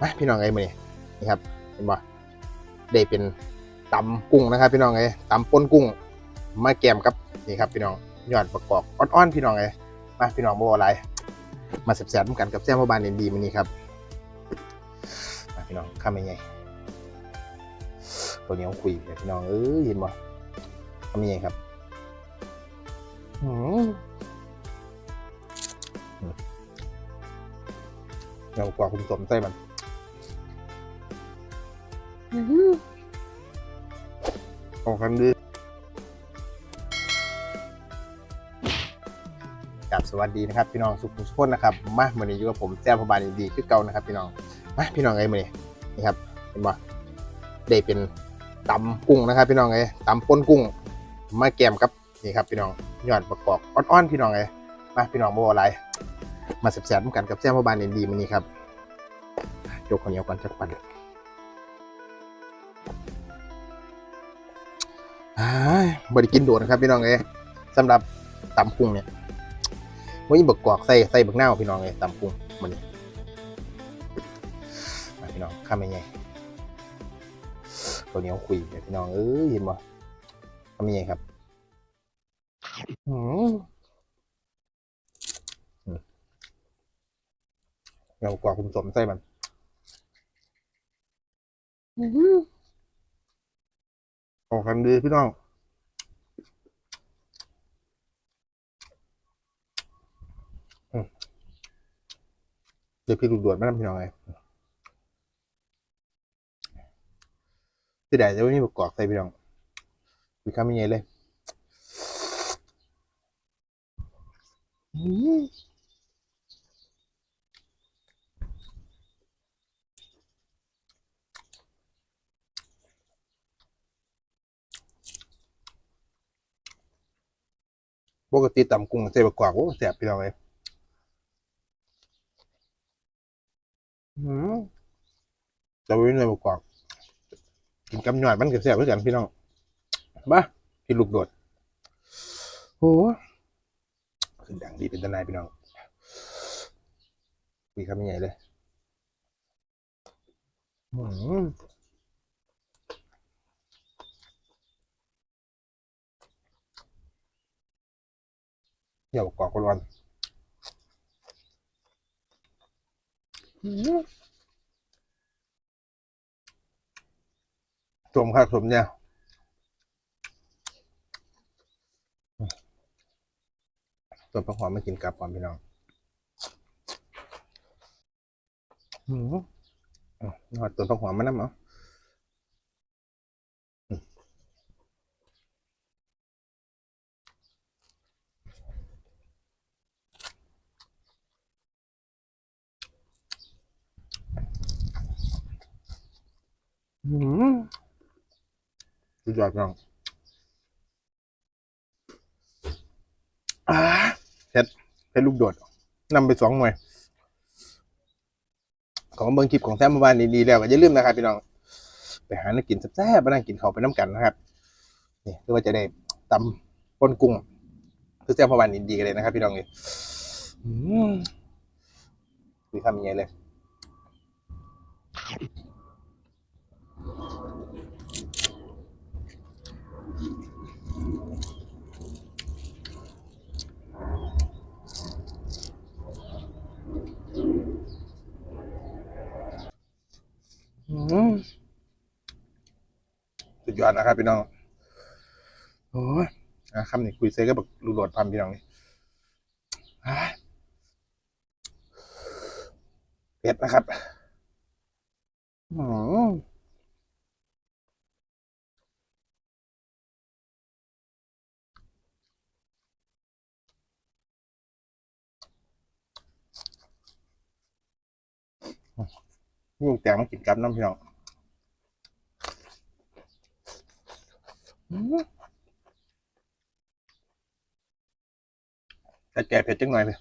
มาพี่น้องเอ้มานี่นี่ครับเห็นบ่ได้เป็นตำกุ้งนะครับ พี่น้องเอ้ยตำป่นกุ้งมาแกมกับนี่ครับ พี่น้องยอดประกอบอ่อนๆพี่น้องเอ้มาพี่น้องบ่อะไรมาแซ่บๆกันกับแซ่บบ้านเอ็นดีมันนี้ครับมาพี่น้องข้ามยังไงตัวนี้ยวคุยพี่น้องเอ้ยเห็นบ่ทำยังไงครับอืมเรากว่าคุณสมใส่มัน ออกกันดีกับสวัสดีนะครับพี่น้องสุขุมสุขนนะครับมาเมื่อนี้อยู่กับผมแจ้วพบาลดีคือเก่านะครับ พี่น้องมาพี่น้องไอ้ยมื่อนี้นี่ครับเห็นบ่ได้เป็นตำกุ้งนะครับ พี่น้องไอ้ยตำป่นกุ้งมาแกมกับนี่ครับพี่น้องยอดประกอบอ่อนๆพี่น้องไอ้ยมาพี่น้องบ่อะไรมาแซ่บๆกันกับแจ้วพบาลดีมันนี้ครับยกข้าวเหนียวกันจักปัน บริกินโดดนะครับพี่น้องเอ้สำหรับตำกุ้งเนี่ยวันนี้บักกอกใส่ใส่บักหน้าพี่น้องเอ้ตำกุ้งมันนี่มาพี่น้องข้ามยังไงตัวเหนี้ยวคุยเลยพี่น้องเอ้ยเห็นบ่ทำยังไงครับเรากรอกคุณสมใส่มัน อืม ออกกันดีพี่น้องเดี๋ยวพี่ดูดวดไม่ทำพี่น้องไงที่ไหนจะไม่มีประกอบใส่พี่น้องพี่ข้ามยังไงเลย ปกติตำกุ้งใส่ประกอบโอ้แสบพี่น้องเลยอืมแต่ว่าไม่ใส่ประกอบกินกำหน่อยมันก็แสบเหมือนกันพี่น้องมากินลูกโดดโอ้ขึ้นดังดีเป็นตนายพี่น้องมีคำยังไงเลยอืม เดี๋ยวประกอบกันวันอืมสมครับสมเนี่ยส่วนผักหอมมากินกับก่อนพี่น้องอืมอะนอดตัวผักหอมมาน้ำเหรออืมอืม สุดยอดน้องอ่าเผ็ดเผ็ดลูกโดดนำไปสองหน่วย ของเบิ้งคลิปของแซมเมื่อวานดีๆแล้วก็อย่าลืมนะครับพี่น้อง ไปหาน้ำกินแซ่บๆมานั่งกินข้าวไปน้ำกันนะครับ นี่คือว่าจะได้ตำปนกุ้งคือแซมเมื่อวานดีๆกันเลยนะครับ พี่น้องนี่อืมคุยคำยังไงเลย อืมสุด ยอดนะครับพี่น้องโอ้ยอะคำนี้คุยเซก็บอกรูโดดพันพี่น้องนี่อ่าเผ็ดนะครับอืมลูกแตงมากินกับน้ำพี่น้อง แต่แก่เผ็ดจังหน่อยเลย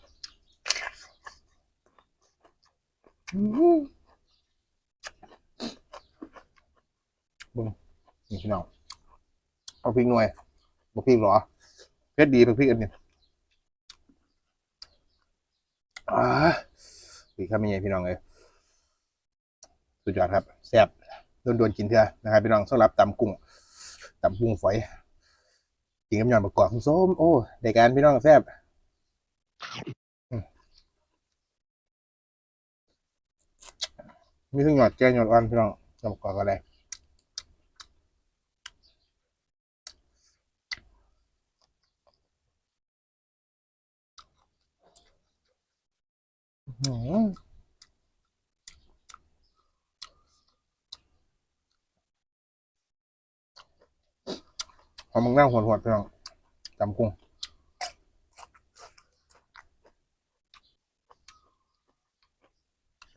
บึงนี่พี่น้องเอาพริกหน่วยบอกพริกเหรอเผ็ดดีเป็นพริกอันนี้อ่าพริกข้าวมันใหญ่พี่น้องเลยสุดยอดครับแซ่บโดนๆกินเถอะนะครับพี่น้องสำหรับตำกุ้งตำกุ้งฝอยกินกับยอนประกอบส้มโอ้ได้การพี่น้องแซ่บอืม มีทั้งหยอดแก้หยอดอ่อนพี่น้องยำประกอบอะไรอื้อหือหอมมึงนั่งหวดหวดพี่น้องจำกุ้ง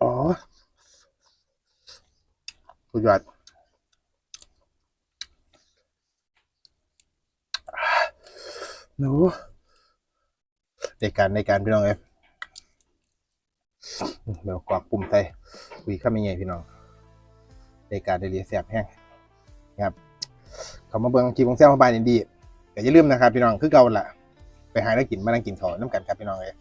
อ๋อ สุดยอดหนูในการในการพี่น้องเอ้ยเดี๋ยวกรอกปุ่มใส่คุยข้ามยังไงพี่น้องในการได้เรียแสบแห้งนะครับเขามาเบิ่งคลิปของแซมพบายนี่ดีก็อย่าลืมนะครับพี่น้องคือเก่าล่ะไปหาได้กินมานั่งกินข้าน้ำกันครับพี่น้องเลย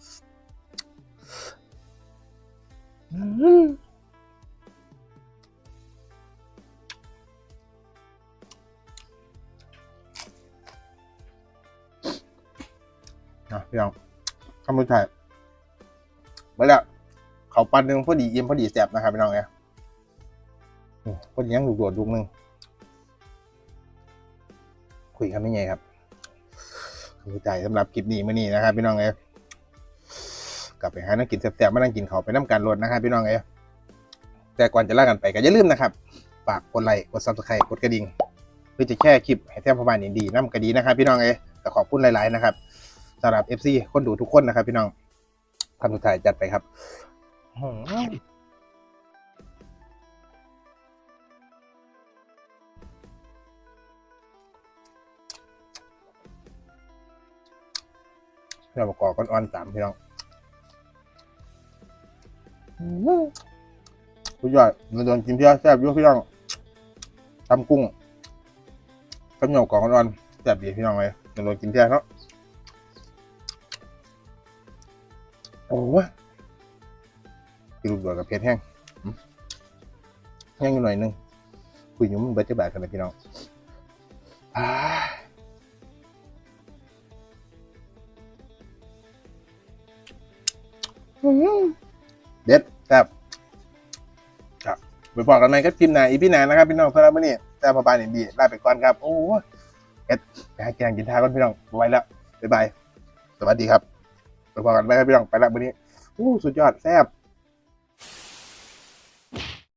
พี่น้องคำพูดไทยมาแล้วเขาปันหนึ่งพอดีเยี่ยมพอดีแซ่บนะครับพี่น้องเนี่ยอืมพอดียังดูดๆลูกหนึงคุยกันไม่ไงครับขอบใจสำหรับคลิปนี้มื่อนี้นะครับพี่น้องเอ๋กลับไปหานั่งกินแซ่บๆมานั่งกินเขาไปน้ำกันรถนะครับพี่น้องเอ๋แต่ก่อนจะลากันไปก็อย่าลืมนะครับฝากกดไลค์กดซับสไครต์กดกระดิ่งเพื่อจะแค่คลิปให้แท้พบานนี่ดีน้ำกระดีนะครับพี่น้องเอ๋แต่ขอบคุณหลาย ๆ นะครับ สำหรับ FC คนดูทุกคนนะครับ พี่น้องคำสุดท้ายจัดไปครับเราประกอบก้อนๆตามพี่น้องอื้อหือสุดยอดมันโดนกินเที่ยวแซ่บยุ่พี่น้องตำกุ้งต้มยำกล่องอ่อนแซ่บดีพี่น้องเลยมันโดนกินเที่ยวเนาะ โอ้ยกินลูกเดือดกับเพชรแห้งแห้งอยู่หน่อยนึงคุยอยู่มันเบิดจะบาดกันเลยพี่น้องเด็ดแซ่บครับไปบอกกันในก็พิมพ์หนาอีพี่หนานะครับพี่น้องเพื่อนวันนี้แต่พอบายนี่ดีลาไปก่อนครับ โอ้เอ็ดไปหาแกงกินทาก่อนพี่น้องไว้แล้วบ๊ายบาย สวัสดีครับ ไปบอกกันไปครับพี่น้องไปแล้ววันนี้โอ้สุดยอดแซ่บ